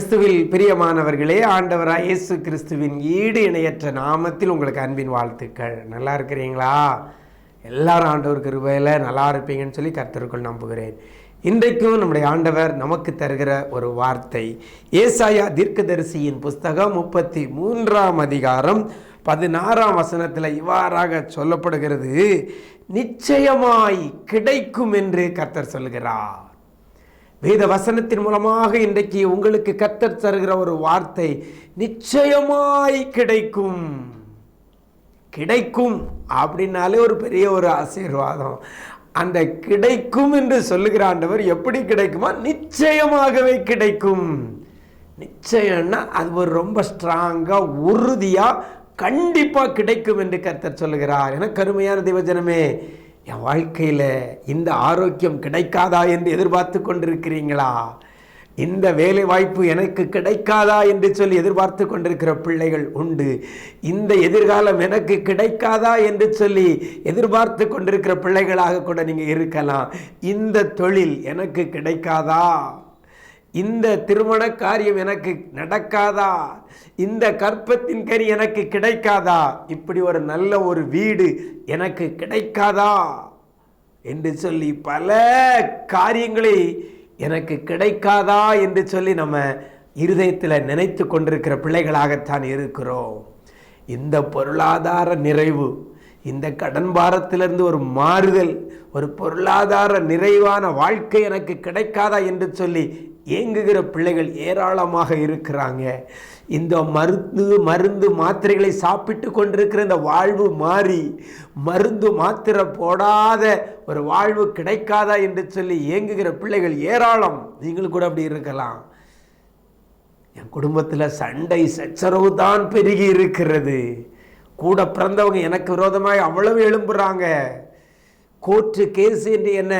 கிறிஸ்துவில் பிரியமானவர்களே ஆண்டவராக இயேசு கிறிஸ்துவின் ஈடு இணையற்ற நாமத்தில் உங்களுக்கு அன்பின் வாழ்த்துக்கள். நல்லா இருக்கிறீங்களா? எல்லாரும் ஆண்டவர் கிருபையில் நல்லா இருப்பீங்கன்னு சொல்லி கர்த்தருக்குள் நம்புகிறேன். இன்றைக்கும் நம்முடைய ஆண்டவர் நமக்கு தருகிற ஒரு வார்த்தை ஏசாயா தீர்க்கதரிசியின் புஸ்தகம் முப்பத்தி மூன்றாம் அதிகாரம் பதினாறாம் வசனத்தில் இவ்வாறாக சொல்லப்படுகிறது நிச்சயமாய் கிடைக்கும் என்று கர்த்தர் சொல்கிறார் வேத வசனத்தின் மூலமாக இன்றைக்கு உங்களுக்கு கத்தர் தருகிற ஒரு வார்த்தை நிச்சயமாய் கிடைக்கும். கிடைக்கும் அப்படின்னாலே ஒரு பெரிய ஒரு ஆசீர்வாதம். அந்த கிடைக்கும் என்று சொல்லுகிற ஆண்டவர் எப்படி கிடைக்குமா? நிச்சயமாகவே கிடைக்கும். நிச்சயம்னா அது ஒரு ரொம்ப ஸ்ட்ராங்காக உறுதியாக கண்டிப்பாக கிடைக்கும் என்று கர்த்தர் சொல்லுகிறார். என கருமையான தேவஜனமே என் வாழ்க்கையில் இந்த ஆரோக்கியம் கிடைக்காதா என்று எதிர்பார்த்து கொண்டிருக்கிறீங்களா? இந்த வேலை வாய்ப்பு எனக்கு கிடைக்காதா என்று சொல்லி எதிர்பார்த்து கொண்டிருக்கிற பிள்ளைகள் உண்டு. இந்த எதிர்காலம் எனக்கு கிடைக்காதா என்று சொல்லி எதிர்பார்த்து கொண்டிருக்கிற பிள்ளைகளாக கூட நீங்கள் இருக்கலாம். இந்த தொழில் எனக்கு கிடைக்காதா? இந்த திருமண காரியம் எனக்கு நடக்காதா? இந்த கற்பத்தின் கறி எனக்கு கிடைக்காதா? இப்படி ஒரு நல்ல ஒரு வீடு எனக்கு கிடைக்காதா? என்று சொல்லி பல காரியங்களை எனக்கு கிடைக்காதா? என்று சொல்லி நம்ம இருதயத்தில் நினைத்து கொண்டிருக்கிற பிள்ளைகளாகத்தான் இருக்கிறோம். இந்த பொருளாதார நிறைவு இந்த கடன் பாரத்திலிருந்து ஒரு மாறுதல் ஒரு பொருளாதார நிறைவான வாழ்க்கை எனக்கு கிடைக்காதா என்று சொல்லி ஏங்குகிற பிள்ளைகள் ஏராளமாக இருக்கிறாங்க. இந்த மருந்து மருந்து மாத்திரைகளை சாப்பிட்டு கொண்டிருக்கிற இந்த வாழ்வு மாறி மருந்து மாத்திரை போடாத ஒரு வாழ்வு கிடைக்காதா என்று சொல்லி ஏங்குகிற பிள்ளைகள் ஏராளம். நீங்களும் கூட அப்படி இருக்கலாம். என் குடும்பத்தில் சண்டை சச்சரவு தான் பெருகி இருக்கிறது. கூட பிறந்தவங்க எனக்கு விரோதமாக அவ்வளவு எழும்புறாங்க. கோர்ட்டு கேஸ் என்று என்ன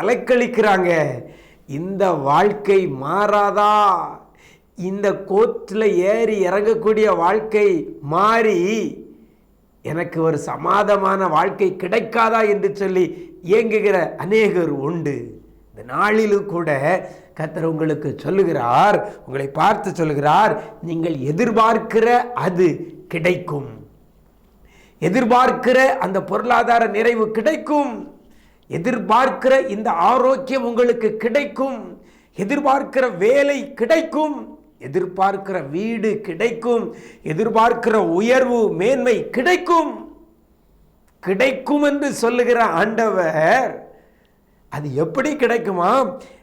அலைக்கழிக்கிறாங்க? இந்த வாழ்க்கை மாறாதா? இந்த கோர்ட்டில் ஏறி இறங்கக்கூடிய வாழ்க்கை மாறி எனக்கு ஒரு சமாதமான வாழ்க்கை கிடைக்காதா என்று சொல்லி இயங்குகிற அநேகர் உண்டு. இந்த நாளிலும் கூட கத்தர் உங்களுக்கு சொல்லுகிறார் உங்களை பார்த்து சொல்லுகிறார் நீங்கள் எதிர்பார்க்கிற அது கிடைக்கும். எதிர்பார்க்கிற அந்த பொருளாதார நிறைவு கிடைக்கும். எதிர்பார்க்கிற இந்த ஆரோக்கியம் உங்களுக்கு கிடைக்கும். எதிர்பார்க்கிற வேலை கிடைக்கும். எதிர்பார்க்கிற வீடு கிடைக்கும். எதிர்பார்க்கிற உயர்வு மேன்மை கிடைக்கும். கிடைக்கும் என்று சொல்லுகிற ஆண்டவர் அது எப்படி கிடைக்குமா?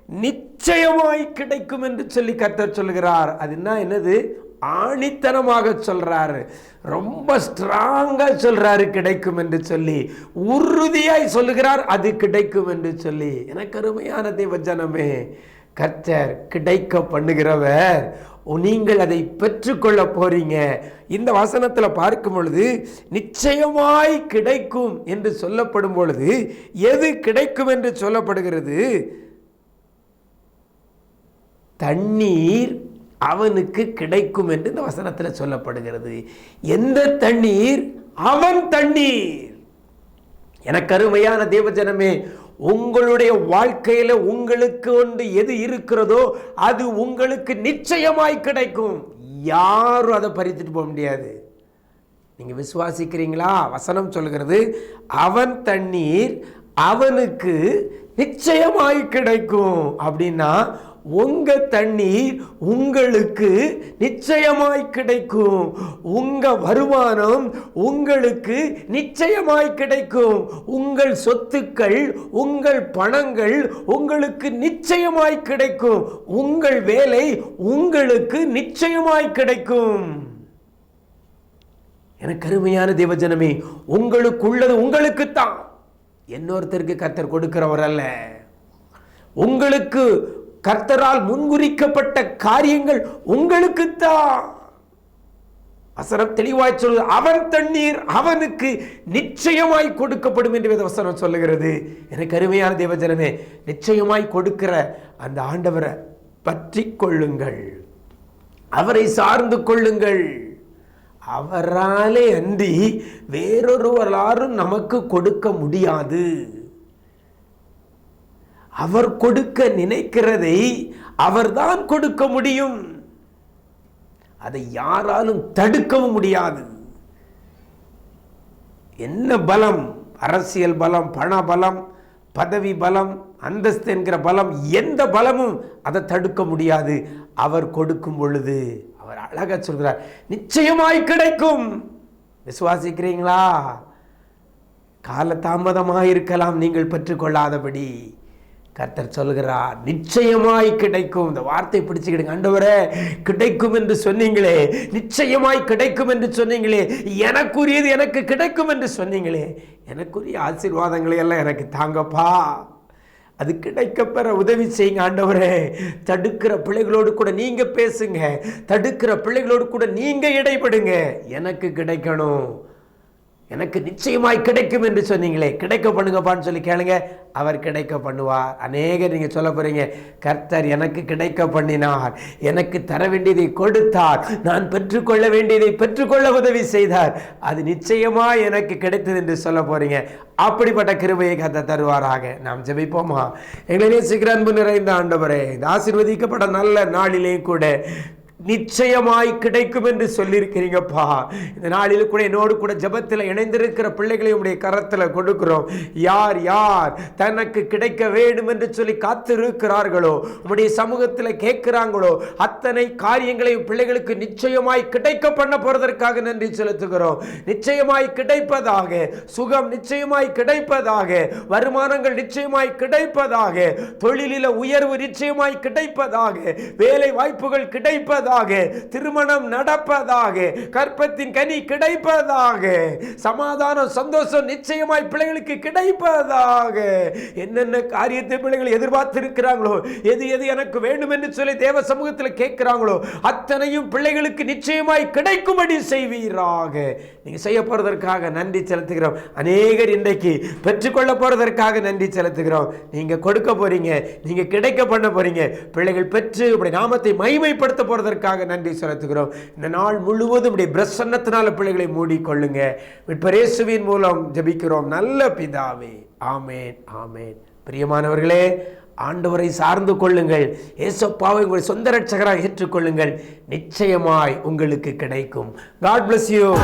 நிச்சயமாய் கிடைக்கும் என்று சொல்லி கர்த்தர் சொல்கிறார் அது என்ன என்னது? ஆணித்தனமாக சொல்றாரு. ரொம்ப ஸ்ட்ராங்காக சொல்றாரு கிடைக்கும் என்று சொல்லி. உறுதியாய் சொல்லுகிறார் அது கிடைக்கும் என்று சொல்லி. எனக்கு அருமையான தேவஜனமே கர்த்தர் கிடைக்க பண்ணுகிறவர். நீங்கள் அதை பெற்றுக்கொள்ள போறீங்க. இந்த வசனத்தில் பார்க்கும் பொழுது நிச்சயமாய் கிடைக்கும் என்று சொல்லப்படும் பொழுது எது கிடைக்கும் என்று சொல்லப்படுகிறது? தண்ணீர் அவனுக்கு கிடைக்கும் என்று இந்த வசனத்தில் சொல்லப்படுகிறது. எந்த தண்ணீர்? அவன் தண்ணீர். எனக்கு அருமையான தேவஜனமே உங்களுடைய வாழ்க்கையில் உங்களுக்கு ஒன்று எது இருக்கிறதோ அது உங்களுக்கு நிச்சயமாய் கிடைக்கும். யாரும் அதை பறித்துட்டு போக முடியாது. நீங்கள் விசுவாசிக்கிறீங்களா? வசனம் சொல்கிறது அவன் தண்ணீர் அவனுக்கு நிச்சயமாய் கிடைக்கும். அப்படின்னா உங்க தண்ணீர் உங்களுக்கு நிச்சயமாய் கிடைக்கும். உங்க வருமானம் உங்களுக்கு நிச்சயமாய் கிடைக்கும். உங்கள் சொத்துக்கள் உங்கள் பணங்கள் உங்களுக்கு நிச்சயமாய் கிடைக்கும். உங்கள் வேலை உங்களுக்கு நிச்சயமாய் கிடைக்கும். எனக்கு அருமையான தேவஜனமே உங்களுக்குள்ளது உங்களுக்குத்தான். இன்னொருத்தருக்கு கத்தர் கொடுக்கிறவர் அல்ல. உங்களுக்கு கர்த்தரால் முன்குறிக்கப்பட்ட காரியங்கள் உங்களுக்குத்தான். வசனம் தெளிவாய் சொல்லு அவன் தண்ணீர் அவனுக்கு நிச்சயமாய் கொடுக்கப்படும் என்று வேத வசனம் சொல்லுகிறது. எனக்கு அருமையான தேவஜனமே நிச்சயமாய் கொடுக்கிற அந்த ஆண்டவரை பற்றி கொள்ளுங்கள். அவரை சார்ந்து கொள்ளுங்கள். அவராலே அன்றி வேறொருவராலும் நமக்கு கொடுக்க முடியாது. அவர் கொடுக்க நினைக்கிறதை அவர்தான் கொடுக்க முடியும். அதை யாராலும் தடுக்கவும் முடியாது. என்ன பலம்? அரசியல் பலம் பண பலம் பதவி பலம் அந்தஸ்து என்கிற பலம் எந்த பலமும் அதை தடுக்க முடியாது. அவர் கொடுக்கும் பொழுது அவர் அழகாக சொல்கிறார் நிச்சயமாய் கிடைக்கும். விசுவாசிக்கிறீங்களா? காலதாமதமாக இருக்கலாம் நீங்கள் பெற்றுக்கொள்ளாதபடி. கர்த்தர் சொல்கிறார் நிச்சயமாய் கிடைக்கும். இந்த வார்த்தை பிடிச்சுக்கிடுங்க ஆண்டவரே கிடைக்கும் என்று சொன்னீங்களே நிச்சயமாய் கிடைக்கும் என்று சொன்னீங்களே எனக்குரியது எனக்கு கிடைக்கும் என்று சொன்னீங்களே எனக்குரிய ஆசீர்வாதங்களை எல்லாம் எனக்கு தாங்கப்பா. அது கிடைக்கப்பெற உதவி செய்யுங்க ஆண்டவரே. தடுக்கிற பிள்ளைகளோடு கூட நீங்கள் பேசுங்க தடுக்கிற பிள்ளைகளோடு கூட நீங்கள் இடைப்படுங்க எனக்கு கிடைக்கணும். எனக்கு நிச்சயமாய் கிடைக்கும் என்று சொன்னீங்களே கிடைக்க பண்ணுங்கப்பான்னு சொல்லி கேளுங்க. அவர் கிடைக்க பண்ணுவார் அநேகர் நீங்கள் சொல்ல போகிறீங்க கர்த்தர் எனக்கு கிடைக்க பண்ணினார் எனக்கு தர வேண்டியதை கொடுத்தார். நான் பெற்றுக்கொள்ள வேண்டியதை பெற்றுக்கொள்ள உதவி செய்தார். அது நிச்சயமாக எனக்கு கிடைத்தது என்று சொல்ல போகிறீங்க அப்படிப்பட்ட கிருபையை கத்த தருவாராக. நாம் ஜெபிப்போமா? எங்களை நேசிக்கிற அன்பு நிறைந்த ஆண்டவரே இந்த ஆசீர்வதிக்கப்பட்ட நல்ல நாளிலே கூட நிச்சயமாய் கிடைக்கும் என்று சொல்லியிருக்கிறீங்கப்பா. இந்த நாளில் கூட என்னோடு கூட ஜெபத்தில் இணைந்திருக்கிற பிள்ளைகளை உடைய கரத்தில் கொடுக்கிறோம். யார் யார் தனக்கு கிடைக்க வேண்டும் என்று சொல்லி காத்திருக்கிறார்களோ உடைய சமூகத்தில் கேட்கிறாங்களோ அத்தனை காரியங்களை பிள்ளைகளுக்கு நிச்சயமாய் கிடைக்க பண்ண போறதற்காக நன்றி செலுத்துகிறோம். நிச்சயமாய் கிடைப்பதாக சுகம் நிச்சயமாய் கிடைப்பதாக வருமானங்கள் நிச்சயமாய் கிடைப்பதாக தொழிலில உயர்வு நிச்சயமாய் கிடைப்பதாக வேலை வாய்ப்புகள் கிடைப்பதாக திருமணம் நடப்பதாக கற்பத்தின் கனி கிடைப்பதாக சமாதானம் சந்தோஷம் நிச்சயமாய் பிள்ளைகளுக்கு கிடைப்பதாக. என்னென்ன காரியத்தை பிள்ளைகள் எதிர்பார்த்திருக்கிறாங்களோ எது எது எனக்கு வேண்டும் என்று சொல்லி தேவ சமூகத்தில் கேட்கிறாங்களோ அத்தனையும் பிள்ளைகளுக்கு நிச்சயமாய் கிடைக்கும்படி செய்வீராக. நீங்க செய்ய போறதற்காக நன்றி செலுத்துகிறோம். அநேகர் இன்றைக்கு பெற்றுக்கொள்ள போறதற்காக நன்றி செலுத்துகிறோம். நீங்க கொடுக்க போறீங்க நீங்க கிடைக்க பண்ண போறீங்க. பிள்ளைகள் பெற்று இப்படி நாமத்தை மகிமைப்படுத்த போறதற்காக நன்றி செலுத்துகிறோம். இந்த நாள் முழுவதும் இப்படி பிரசன்னத்தினால பிள்ளைகளை மூடிக்கொள்ளுங்க. விற்பரேசுவின் மூலம் ஜபிக்கிறோம். நல்ல பிதாவே. ஆமேன் ஆமேன். பிரியமானவர்களே ஆண்டவரை சார்ந்து கொள்ளுங்கள். ஏசப்பாவை உங்கள் சொந்த ரட்சகராக ஏற்றுக்கொள்ளுங்கள். நிச்சயமாய் உங்களுக்கு கிடைக்கும். God bless you